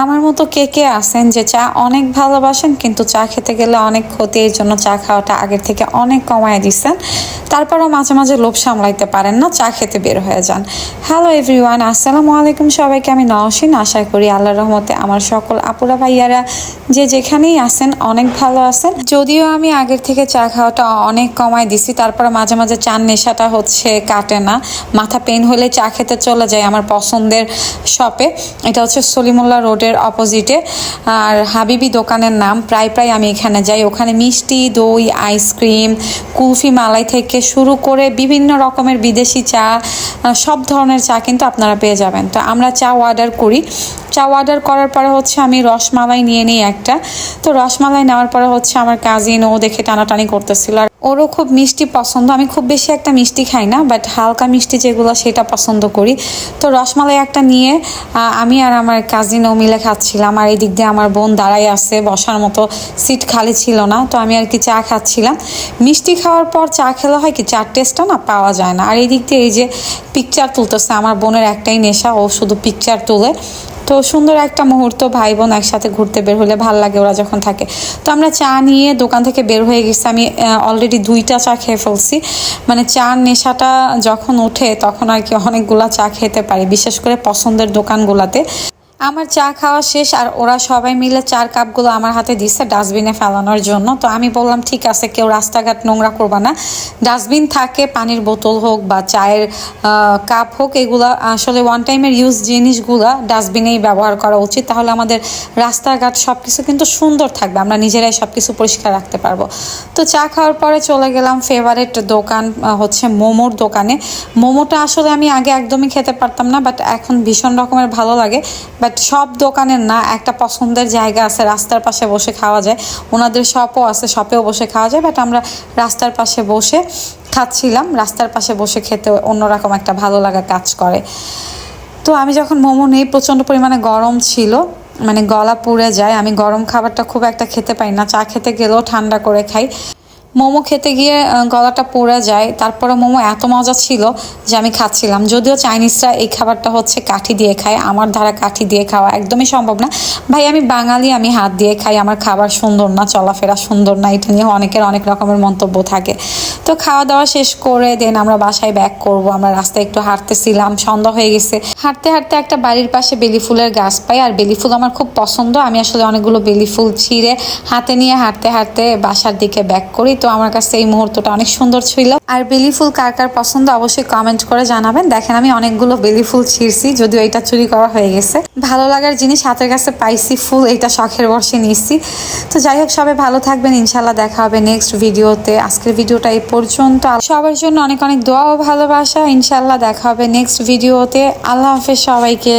আমার মতো কে কে আছেন যে চা অনেক ভালোবাসেন, কিন্তু চা খেতে গেলে অনেক ক্ষতি, এই জন্য চা খাওয়াটা আগের থেকে অনেক কমায় দিচ্ছেন তারপরও মাঝে মাঝে লোভ সামলাইতে পারেন না, চা খেতে বের হয়ে যান। হ্যালো এভরিওয়ান আসসালামু আলাইকুম সবাইকে, আমি নওশিন। আশা করি আল্লাহ রহমতে আমার সকল আপুরা ভাইয়ারা যে যেখানেই আছেন অনেক ভালো আছেন। যদিও আমি আগের থেকে চা খাওয়াটা অনেক কমায় দিছি তারপরে মাঝে মাঝে চার নেশাটা হচ্ছে, কাটে না। মাথা পেন হলে চা খেতে চলে যায় আমার পছন্দের শপে এটা হচ্ছে সলিমুল্লাহ রোডের অপোজিটে আর হাবিবি দোকানের নাম প্রায় প্রায় আমি এখানে যাই। ওখানে মিষ্টি, দই আইসক্রিম কুলফি মালাই থেকে শুরু করে বিভিন্ন রকমের বিদেশি চা সব ধরনের চা কিন্তু আপনারা পেয়ে যাবেন। তো আমরা চা অর্ডার করি। চা অর্ডার করার পরে হচ্ছে আমি রসমালাই নিয়ে নিই একটা। তো রসমালাই নেওয়ার পরে হচ্ছে আমার কাজিন ও দেখে টানাটানি করতেছিল। আর ওরও খুব মিষ্টি পছন্দ। আমি খুব বেশি একটা মিষ্টি খাই না বাট হালকা মিষ্টি যেগুলো সেটা পছন্দ করি। তো রসমালাই একটা নিয়ে আমি আর আমার কাজিন ও মিলে খাচ্ছিলাম। আর এই দিক দিয়ে আমার বোন দাঁড়াই আছে, বসার মতো সিট খালি ছিল না। তো আমি আর কি চা খাচ্ছিলাম। মিষ্টি খাওয়ার পর চা খেলে হয় কি, চার টেস্টটা না পাওয়া যায় না। আর এই দিক দিয়ে এই যে পিকচার তুলতেছে, আমার বোনের একটাই নেশা, ও শুধু পিকচার তুলে। তো সুন্দর একটা মুহূর্ত ভাই বোন একসাথে ঘুরতে বের হলে ভালো লাগে ওরা যখন থাকে। তো আমরা চা নিয়ে দোকান থেকে বের হয়ে গেছি। আমি অলরেডি দুইটা চা খেয়ে ফেলছি। মানে চা নেশাটা যখন ওঠে তখন আর কি অনেকগুলা চা খেতে পারি, বিশেষ করে পছন্দের দোকানগুলোতে। আমার চা খাওয়া শেষ আর ওরা সবাই মিলে চার কাপগুলো আমার হাতে দিচ্ছে ডাস্টবিনে ফেলানোর জন্য। তো আমি বললাম, ঠিক আছে, কেউ রাস্তাঘাট নোংরা করবা না। ডাস্টবিন থাকে, পানির বোতল হোক বা চায়ের কাপ হোক, এগুলো আসলে ওয়ান টাইমের ইউজ জিনিসগুলো ডাস্টবিনেই ব্যবহার করা উচিত। তাহলে আমাদের রাস্তাঘাট সব কিছু কিন্তু সুন্দর থাকবে, আমরা নিজেরাই সব কিছু পরিষ্কার রাখতে পারব। তো চা খাওয়ার পরে চলে গেলাম ফেভারেট দোকান হচ্ছে মোমোর দোকানে। মোমোটা আসলে আমি আগে একদমই খেতে পারতাম না বাট এখন ভীষণ রকমের ভালো লাগে। বাট সব দোকানের না, একটা পছন্দের জায়গা আছে, রাস্তার পাশে বসে খাওয়া যায়। ওনাদের শপও আছে শপেও বসে খাওয়া যায় বাট আমরা রাস্তার পাশে বসে খাচ্ছিলাম, রাস্তার পাশে বসে খেতে অন্যরকম একটা ভালো লাগা কাজ করে। তো আমি যখন মোমো নেই, প্রচণ্ড পরিমাণে গরম ছিল মানে গলা পুড়ে যায়, আমি গরম খাবারটা খুব একটা খেতে পাই না, চা খেতে গেলেও ঠান্ডা করে খাই। মোমো খেতে গিয়ে গলাটা পড়ে যায়। তারপরে মোমো এত মজা ছিল যে আমি খাচ্ছিলাম। যদিও চাইনিজরা এই খাবারটা হচ্ছে কাঠি দিয়ে খায়। আমার ধারা কাঠি দিয়ে খাওয়া একদমই সম্ভব না। ভাই, আমি বাঙালি, আমি হাত দিয়ে খাই। আমার খাবার সুন্দর না, চলাফেরা সুন্দর না। এটা নিয়ে অনেকের অনেক রকমের মন্তব্য থাকে। তো খাওয়া দাওয়া শেষ করে দেন আমরা বাসায় ব্যাক করব। আমরা রাস্তায় একটু হাঁটতেছিলাম, সন্ধ্যা হয়ে গেছে। হাঁটতে হাঁটতে একটা বাড়ির পাশে বেলি ফুলের গাছ পাই। আর বেলি ফুল আমার খুব পছন্দ। আমি আসলে অনেকগুলো বেলি ফুল ছিঁড়ে হাতে নিয়ে হাঁটতে হাঁটতে বাসার দিকে ব্যাক করি। তো আমার কাছে এই মুহূর্তটা অনেক সুন্দর ছিল। আর বেলি ফুল কার কার পছন্দ অবশ্যই কমেন্ট করে জানাবেন। দেখেন আমি অনেকগুলো বেলি ফুল ছিঁড়ছি, যদিও এটা চুরি করা হয়ে গেছে। ভালো লাগার জিনিস হাতের কাছে পাইছি ফুল, এটা শখের বর্ষে নিচ্ছি তো যাই হোক, সবাই ভালো থাকবেন। ইনশাল্লাহ দেখা হবে নেক্সট ভিডিওতে আজকের ভিডিওটা এই পর্যন্ত। সবার জন্য অনেক অনেক দোয়া ও ভালোবাসা। ইনশাল্লাহ দেখা হবে নেক্সট ভিডিওতে আল্লাহ হাফেজ সবাইকে।